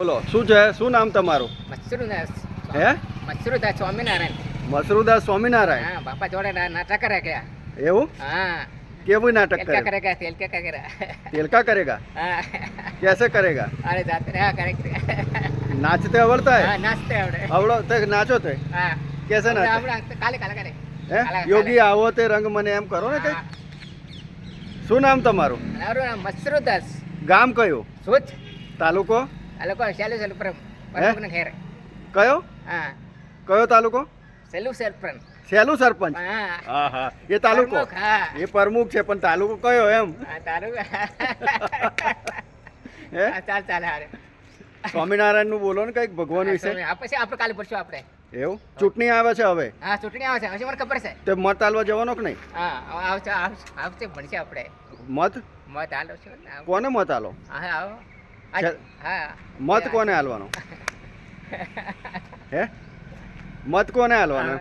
બોલો શું છે? શું નામ તમારું? મસરૂદાસ. હે? મસરૂદા સ્વામિનારાયણ. મસરૂદા સ્વામિનારાયણ? હા બાપા જોડે નાટક કરે ગયા એવું? હા. કેવું નાટક કરે? કરેગા તેલકા કરેગા તેલકા કરેગા? હા. કેસે કરેગા? અરે જાતે હા કરેગા નાચતે આવડતા હે હા નાચતે આવડે. આવડો તે નાચો તે? હા. કેસે નાચે? આપણે કાલે કાલે કરે. હે? યોગી આવો તે રંગ મને એમ કરો ને કઈ શું નામ તમારું? મારું નામ મસરૂદાસ. ગામ કયું? સોચ તાલુકો? આ લોકો સેલુ સેલ પર ખેર કયો હા કયો તાલુકો સેલુ સેલ સેલુ સરપંચ હા હા એ તાલુકો એ પ્રમુખ છે પણ તાલુકો કયો એમ તાલુકો હે ચાલ ચાલ હારે સ્વામિનારાયણનું બોલો ને કંઈક ભગવાન વિશે પછી આપણે કાલે પડશું આપણે એવું ચૂંટણી આવે છે હવે હા ચૂંટણી આવે છે હજી મને ખબર છે તો મત આલવા જવાનો કે નહીં હા આવશે આવશે ભણશે આપણે મત મત હાલો છો કોને મત આલો હા આવો મત કોને હાલવાનો? હે? મત કોને હાલવાનો?